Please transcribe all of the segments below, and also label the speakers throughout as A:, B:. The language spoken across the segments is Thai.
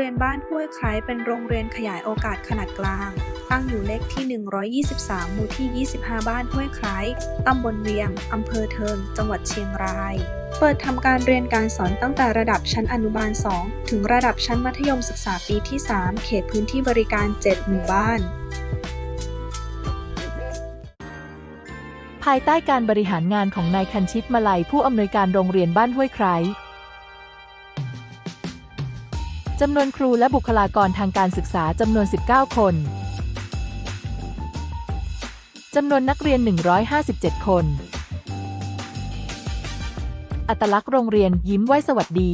A: รียนบ้านห้วยไคร้เป็นโรงเรียนขยายโอกาสขนาดกลาง ตั้งอยู่เลขที่ 123 หมู่ที่ 25 บ้านห้วยไคร้ตำบลเวียง อำเภอเทิง จังหวัดเชียงราย เปิดทำการเรียนการสอนตั้งแต่ระดับชั้นอนุบาล 2 ถึงระดับชั้นมัธยมศึกษาปีที่ 3 เขตพื้นที่บริการ 7 หมู่บ้าน
B: ภายใต้การบริหารงานของนายคันชิตมาลัยผู้อำนวยการโรงเรียนบ้านห้วยไคร้ จำนวนครูและบุคลากรทางการศึกษาจำนวน 19 คน จำนวนนักเรียน 157 คน อัตลักษณ์โรงเรียนยิ้มไหวสวัสดี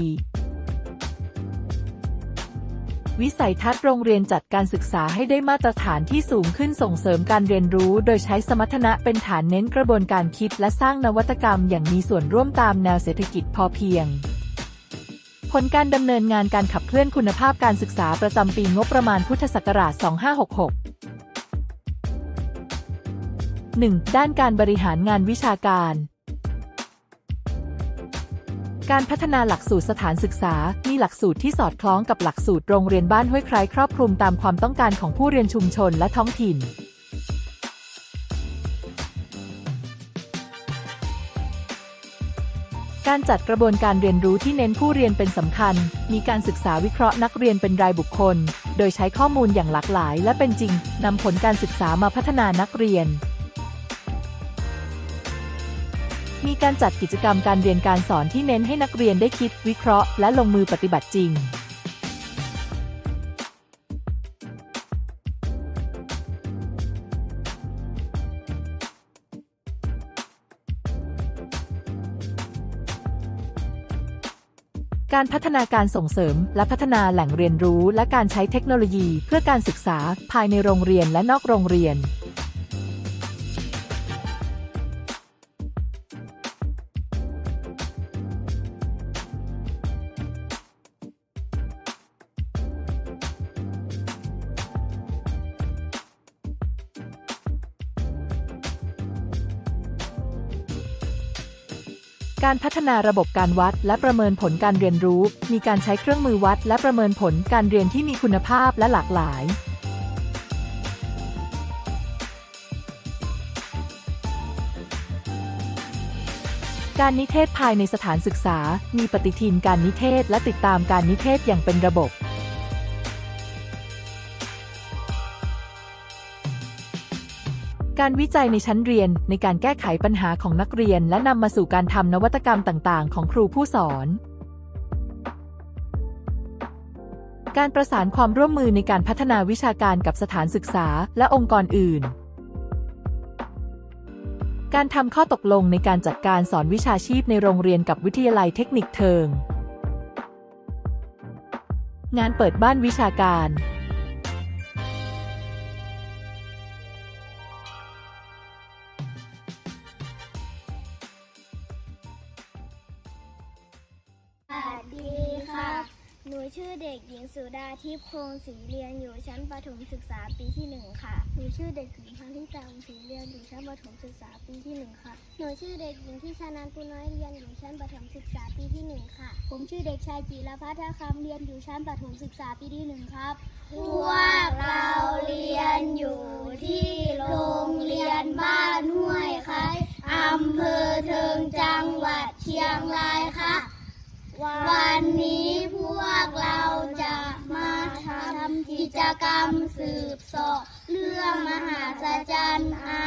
B: วิสัยทัศน์โรงเรียนจัดการศึกษาให้ได้มาตรฐานที่สูงขึ้นส่งเสริมการเรียนรู้ โดยใช้สมรรถนะเป็นฐานเน้นกระบวนการคิด และสร้างนวัตกรรมอย่างมีส่วนร่วมตามแนวเศรษฐกิจพอเพียง ลการดำเนินงานการขับเคลื่อนคุณภาพการศึกษาประจำปีงบประมาณพุทธศักราช 2566 1. ด้านการบริหารงานวิชาการ การพัฒนาหลักสูตรสถานศึกษา มีหลักสูตรที่สอดคล้องกับหลักสูตรโรงเรียนบ้านห้วยไคร้ครอบคลุมตามความต้องการของผู้เรียนชุมชนและท้องถิ่น การจัดกระบวนการเรียนรู้ที่เน้นผู้เรียนเป็นสำคัญ มีการศึกษาวิเคราะห์นักเรียนเป็นรายบุคคล โดยใช้ข้อมูลอย่างหลากหลาย และเป็นจริงนำผลการศึกษามาพัฒนานักเรียน มีการจัดกิจกรรมการเรียนการสอนที่เน้นให้นักเรียนได้คิด วิเคราะห์ และลงมือปฏิบัติจริง การพัฒนาการส่งเสริม และพัฒนาแหล่งเรียนรู้ และการใช้เทคโนโลยี เพื่อการศึกษาภายในโรงเรียนและนอกโรงเรียน การพัฒนาระบบการวัดและประเมินผลการเรียนรู้ มีการใช้เครื่องมือวัดและประเมินผลการเรียนที่มีคุณภาพและหลากหลาย การนิเทศภายในสถานศึกษา มีปฏิทินการนิเทศและติดตามการนิเทศอย่างเป็นระบบ การวิจัยในชั้นเรียนในการแก้ไขปัญหาของนักเรียน และนำมาสู่การทำนวัตกรรมต่าง ๆ ของครูผู้สอน การประสานความร่วมมือในการพัฒนาวิชาการกับสถานศึกษาและองค์กรอื่น การทำข้อตกลงในการจัดการสอนวิชาชีพในโรงเรียนกับวิทยาลัยเทคนิคเทิง งานเปิดบ้านวิชาการ
C: หนูชื่อเด็กหญิงสุดาทิพย์คงศรีเรียนอยู่ชั้นประถมศึกษาปีที่หนึ่งค่ะ หนูชื่อเด็กหญิงพันธิตาคงศรีเรียนอยู่ชั้นประถมศึกษาปีที่หนึ่งค่ะ หนูชื่อเด็กหญิงที่ชานันปุน้อยเรียนอยู่ชั้นประถมศึกษาปีที่หนึ่งค่ะ ผมชื่อเด็กชายจิรพัฒน์คำเรียนอยู่ชั้นประถมศึกษาปีที่หนึ่งครับ พวกเราเรียนอยู่ที่โรงเรียนบ้านห้วยไคร้อำเภอเทิงจังหวัดเชียงรายค่ะ วันนี้ กเราจะมาทำกิจกรรมสืบสอบเรื่องมหาสจรรย์อา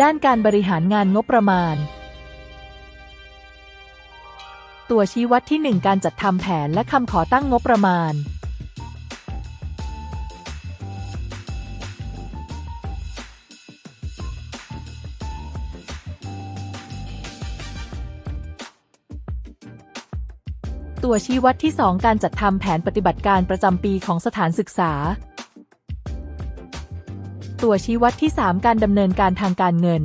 B: ด้านการบริหารงานงบประมาณ ตัวชี้วัดที่ 1 การจัดทำแผนและคำขอตั้งงบประมาณ ตัวชี้วัดที่ 2 การจัดทำแผนปฏิบัติการประจำปีของสถานศึกษา ตัวชี้วัดที่ 3 การดำเนินการทางการเงิน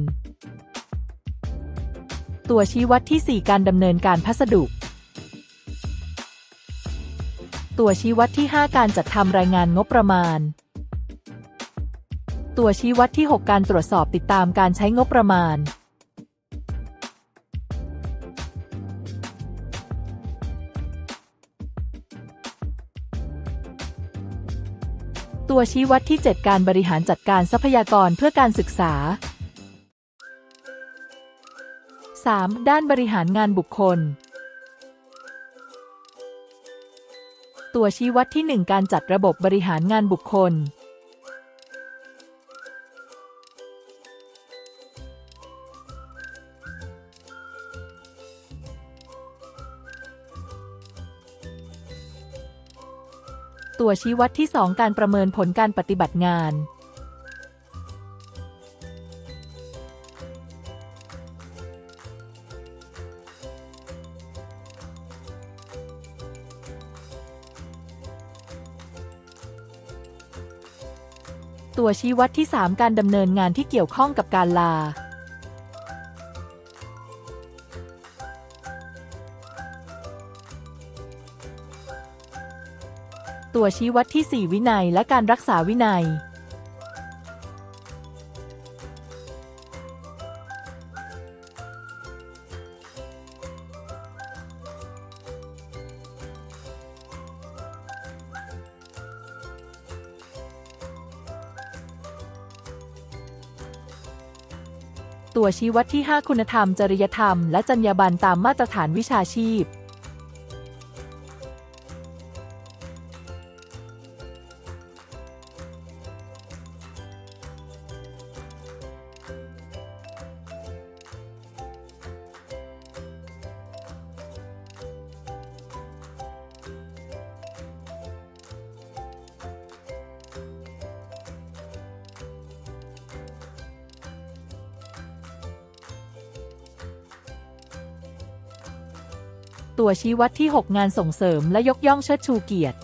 B: ตัวชี้วัดที่ 4 การดำเนินการพัสดุ ตัวชี้วัดที่ 5 การจัดทำรายงานงบประมาณ ตัวชี้วัดที่ 6 การตรวจสอบติดตามการใช้งบประมาณ ตัวชี้วัดที่ 7 การบริหารจัดการทรัพยากรเพื่อการศึกษา 3. ด้านบริหารงานบุคคล ตัวชี้วัดที่ 1 การจัดระบบบริหารงานบุคคล ตัวชี้วัดที่ 2 การประเมินผลการปฏิบัติงาน ตัวชี้วัดที่ 3 การดำเนินงานที่เกี่ยวข้องกับการลา ตัวชี้วัดที่ 4 วินัยและการรักษาวินัย ตัวชี้วัดที่ 5 คุณธรรม จริยธรรม และจรรยาบรรณตามมาตรฐานวิชาชีพ ตัวชี้วัดที่ 6 งานส่งเสริมและยกย่องเชิดชูเกียรติ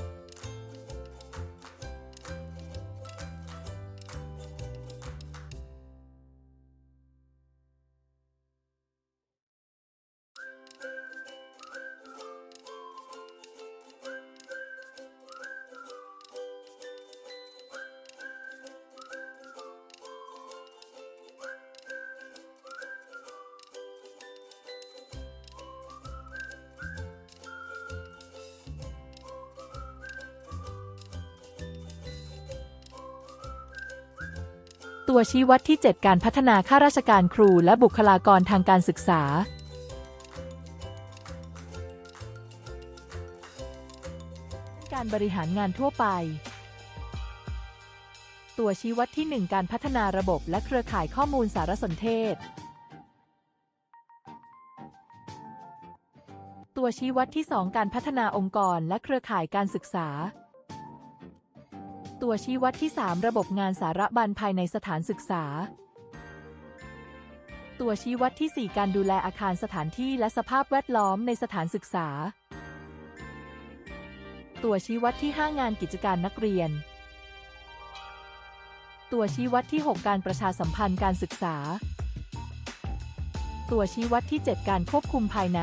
B: ตัวชี้วัดที่ 7 การพัฒนาข้าราชการครูและบุคลากรทางการศึกษา การบริหารงานทั่วไป ตัวชี้วัดที่ 1 การพัฒนาระบบและเครือข่ายข้อมูลสารสนเทศ ตัวชี้วัดที่ 2 การพัฒนาองค์กรและเครือข่ายการศึกษา ตัวชี้วัดที่ 3 ระบบงานสารบัญภายในสถานศึกษา ตัวชี้วัดที่ 4 การดูแลอาคารสถานที่และสภาพแวดล้อมในสถานศึกษา ตัวชี้วัดที่ 5 งานกิจการนักเรียน ตัวชี้วัดที่ 6 การประชาสัมพันธ์การศึกษา ตัวชี้วัดที่ 7 การควบคุมภายใน